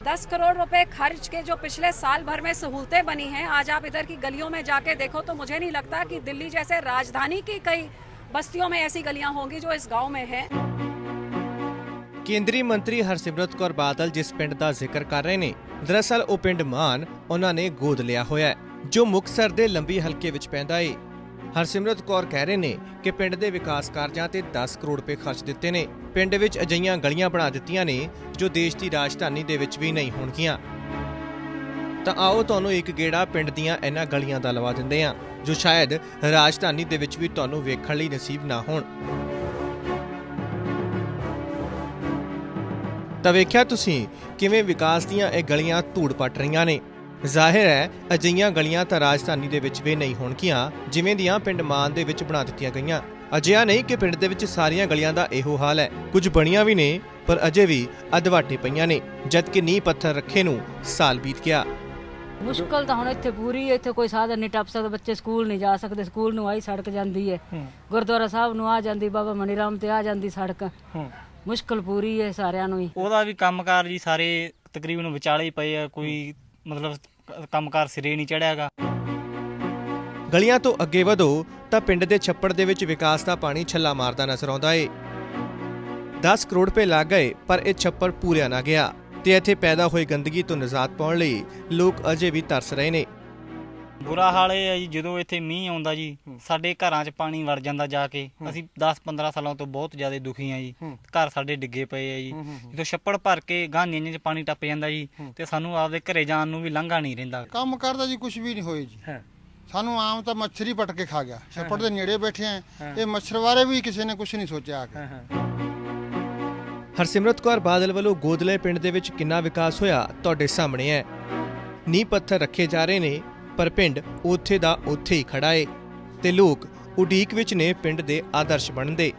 दस करोड़ रुपए खर्च के जो पिछले साल भर में सहूलतें बनी हैं आज आप इधर की गलियों में जाके देखो तो मुझे नहीं लगता कि दिल्ली जैसे राजधानी की कई बस्तियों में ऐसी गलियां होंगी जो इस गांव में हैं ਕੇਂਦਰੀ ਮੰਤਰੀ ਹਰਸਿਮਰਤ ਕੌਰ ਬਾਦਲ ਜਿਸ ਪਿੰਡ ਦਾ ਜ਼ਿਕਰ ਕਰ ਰਹੇ ਨੇ ਦਰਅਸਲ ਉਹ ਪਿੰਡ ਮਾਨ ਉਹਨਾਂ ਨੇ ਗੋਦ ਲਿਆ ਹੋਇਆ ਹੈ ਜੋ ਮੁਕਤਸਰ ਦੇ ਲੰਬੀ ਹਲਕੇ ਵਿੱਚ ਪੈਂਦਾ ਏ ਹਰਸਿਮਰਤ ਕੌਰ ਕਹਿ ਰਹੇ ਨੇ ਕਿ ਪਿੰਡ ਦੇ ਵਿਕਾਸ ਕਾਰਜਾਂ ਤੇ 10 ਕਰੋੜ ਰੁਪਏ ਖਰਚ ਦਿੱਤੇ ਨੇ। ਪਿੰਡ ਵਿੱਚ ਅਜਈਆਂ ਗਲੀਆਂ ਬਣਾ ਦਿੱਤੀਆਂ ਨੇ, ਜੋ ਦੇਸ਼ ਦੀ ਰਾਜਧਾਨੀ ਦੇ ਵਿੱਚ ਵੀ ਨਹੀਂ ਹੋਣਗੀਆਂ। ਤਾਂ ਆਓ ਤੁਹਾਨੂੰ ਇੱਕ ਗੇੜਾ ਪਿੰਡ ਦੀਆਂ ਇਹਨਾਂ ਗਲੀਆਂ ਦਾ ਲਵਾ ਦਿੰਦੇ ਹਾਂ, ਜੋ ਸ਼ਾਇਦ ਰਾਜਧਾਨੀ ਦੇ ਵਿੱਚ ਵੀ ਤੁਹਾਨੂੰ ਵੇਖਣ ਲਈ ਨਸੀਬ ਨਾ ਹੋਣ। ਤਾਂ ਵੇਖਿਆ ਤੁਸੀਂ ਕਿਵੇਂ ਵਿਕਾਸ ਦੀਆਂ ਇਹ ਗਲੀਆਂ ਧੂੜ ਪੱਟ ਰਹੀਆਂ ਨੇ। ਜ਼ਾਹਿਰ ਹੈ ਅਜਈਆਂ ਗਲੀਆਂ ਤਾਂ ਰਾਜਧਾਨੀ ਦੇ ਵਿੱਚ ਵੀ ਨਹੀਂ ਹੋਣਗੀਆਂ ਜਿਵੇਂ ਦੀਆਂ ਪਿੰਡ ਮਾਨ ਦੇ ਵਿੱਚ ਬਣਾ ਦਿੱਤੀਆਂ ਗਈਆਂ। ਅਜਿਹਾ ਨਹੀਂ ਕਿ ਪਿੰਡ ਦੇ ਵਿੱਚ ਸਾਰੀਆਂ ਗਲੀਆਂ ਦਾ ਇਹੋ ਹਾਲ ਹੈ। ਕੁਝ ਬਣੀਆਂ ਵੀ ਨੇ ਪਰ ਅਜੇ ਵੀ ਅਧਵਾਟੇ ਪਈਆਂ ਨੇ ਜਦਕਿ ਨੀਂਹ ਪੱਥਰ ਰੱਖੇ ਨੂੰ ਸਾਲ ਬੀਤ ਗਿਆ। ਮੁਸ਼ਕਲ ਤਾਂ ਹੁਣ ਇੱਥੇ ਪੂਰੀ ਹੈ ਇੱਥੇ ਕੋਈ ਸਾਧਨ ਨਹੀਂ ਟੱਪ ਸਕਦਾ ਬੱਚੇ ਸਕੂਲ ਨਹੀਂ ਜਾ ਸਕਦੇ ਸਕੂਲ ਨੂੰ ਆਈ ਸੜਕ ਜਾਂਦੀ ਹੈ। ਗੁਰਦੁਆਰਾ ਸਾਹਿਬ ਨੂੰ ਆ ਜਾਂਦੀ ਬਾਬਾ ਮਨੀ ਰਾਮ ਤੇ ਆ ਜਾਂਦੀ ਸੜਕ। ਮੁਸ਼ਕਲ ਪੂਰੀ ਹੈ ਸਾਰਿਆਂ ਨੂੰ ਹੀ। ਉਹਦਾ ਵੀ ਕੰਮਕਾਰ ਜੀ ਸਾਰੇ ਤਕਰੀਬਨ ਵਿਚਾਲੇ ਹੀ ਪਏ ਆ ਕੋਈ ਮਤਲਬ ਕੰਮਕਾਰ ਸਿਰੇ ਨਹੀਂ ਚੜਿਆਗਾ। ਗਲੀਆਂ ਤੋਂ ਅੱਗੇ ਵਧੋ ਤਾਂ ਪਿੰਡ ਦੇ ਛੱਪੜ ਦੇ ਵਿੱਚ ਵਿਕਾਸ ਦਾ ਪਾਣੀ ਛੱਲਾ ਮਾਰਦਾ ਨਜ਼ਰ ਆਉਂਦਾ ਏ। 10 ਕਰੋੜ ਰੁਪਏ ਲੱਗ ਗਏ, ਪਰ ਇਹ ਛੱਪੜ ਪੂਰਿਆ ਨਾ ਗਿਆ ਤੇ ਇੱਥੇ ਪੈਦਾ ਹੋਈ ਗੰਦਗੀ ਤੋਂ ਨਿਜਾਤ ਪਾਉਣ ਲਈ ਲੋਕ ਅਜੇ ਵੀ ਤਰਸ ਰਹੇ ਨੇ। ਬੁਰਾ ਹਾਲ ਇਹ ਹੈ ਜੀ ਜਦੋਂ ਇੱਥੇ ਮੀਂਹ ਆਉਂਦਾ ਜੀ ਸਾਡੇ ਘਰਾਂ 'ਚ ਪਾਣੀ ਵੜ ਜਾਂਦਾ ਜਾ ਕੇ। ਅਸੀਂ 10-15 ਸਾਲਾਂ ਤੋਂ ਬਹੁਤ ਜ਼ਿਆਦਾ ਦੁਖੀ ਆ ਜੀ। ਘਰ ਸਾਡੇ ਡਿੱਗੇ ਪਏ ਆ ਜੀ। ਜਦੋਂ ਛੱਪੜ ਭਰ ਕੇ ਗਾਂਧੀਆਂ 'ਚ ਪਾਣੀ ਟੱਪ ਜਾਂਦਾ ਜੀ ਤੇ ਸਾਨੂੰ ਆਪਦੇ ਘਰੇ ਜਾਣ ਨੂੰ ਵੀ ਲੰਘਾ ਨਹੀਂ ਰਹਿੰਦਾ। ਕੰਮ ਕਰਦਾ ਜੀ ਕੁਝ ਵੀ ਨਹੀਂ ਹੋਏ ਜੀ। ਸਾਨੂੰ ਆਮ ਤਾਂ ਮੱਛਰ ਹੀ ਪਟ ਕੇ ਖਾ ਗਿਆ। ਛੱਪੜ ਦੇ ਨੇੜੇ ਬੈਠੇ ਆ। ਇਹ ਮੱਛਰ ਬਾਰੇ ਵੀ ਕਿਸੇ ਨੇ ਕੁਝ ਨਹੀਂ ਸੋਚਿਆ ਆ ਕੇ। ਹਰਸਿਮਰਤ ਕੌਰ ਬਾਦਲ ਵੱਲੋਂ ਗੋਦਲੇ ਪਿੰਡ ਦੇ ਵਿੱਚ ਕਿੰਨਾ ਵਿਕਾਸ ਹੋਇਆ ਤੁਹਾਡੇ ਸਾਹਮਣੇ ਹੈ। ਨੀਂਹ ਪੱਥਰ ਰੱਖੇ ਜਾ ਰਹੇ ਨੇ ਪਰ ਪਿੰਡ ਉੱਥੇ ਦਾ ਉੱਥੇ ਹੀ ਖੜਾ ਏ ਤੇ ਲੋਕ ਉਡੀਕ ਵਿੱਚ ਨੇ ਪਿੰਡ ਦੇ ਆਦਰਸ਼ ਬਣਦੇ